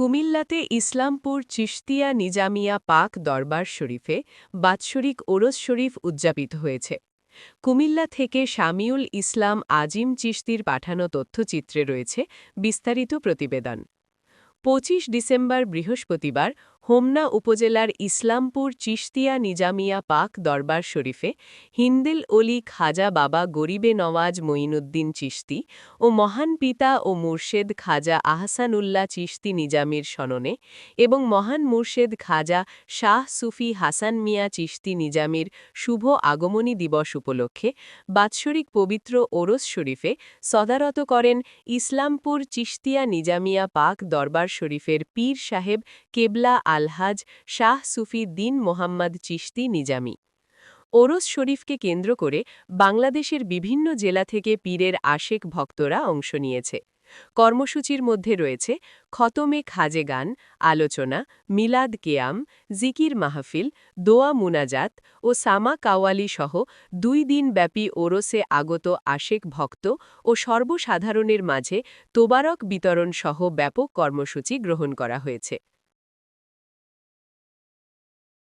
কুমিল্লাতে ইসলামপুর চিশতিয়া নিজামিয়া পাক দরবার শরীফে বাৎসরিক ওরস শরীফ উদযাপিত হয়েছে। কুমিল্লা থেকে শামিউল ইসলাম আজিম চিশতির পাঠানো তথ্যচিত্রে রয়েছে বিস্তারিত প্রতিবেদন। পঁচিশ ডিসেম্বর বৃহস্পতিবার হোমনা উপজেলার ইসলামপুর চিশতিয়া নিজামিয়া পাক দরবার শরীফে হিন্দিল অলি খাজা বাবা গরিবে নওয়াজ মঈনুদ্দিন চিশতি ও মহান পিতা ও মুর্শেদ খাজা আহসানুল্লাহ চিশতি নিজামির সননে এবং মহান মুর্শেদ খাজা শাহ সুফি হাসান মিয়া চিশতি নিজামির শুভ আগমনী দিবস উপলক্ষে বাৎসরিক পবিত্র ওরস শরীফে সদারত করেন ইসলামপুর চিশতিয়া নিজামিয়া পাক দরবার শরীফের পীর সাহেব কেবলা আলহাজ শাহ সুফি দিন মোহাম্মদ চিশতি নিজামি। ওরস শরীফকে কেন্দ্র করে বাংলাদেশের বিভিন্ন জেলা থেকে পীরের আশেক ভক্তরা অংশ নিয়েছে। কর্মসূচির মধ্যে রয়েছে খতমে খাজে গান, আলোচনা, মিলাদ কেয়াম, জিকির মাহফিল, দোয়া মুনাজাত ও সামা কাওয়ালি সহ দুই দিনব্যাপী ওরসে আগত আশেক ভক্ত ও সর্বসাধারণের মাঝে তোবারক বিতরণ সহ ব্যাপক কর্মসূচি গ্রহণ করা হয়েছে।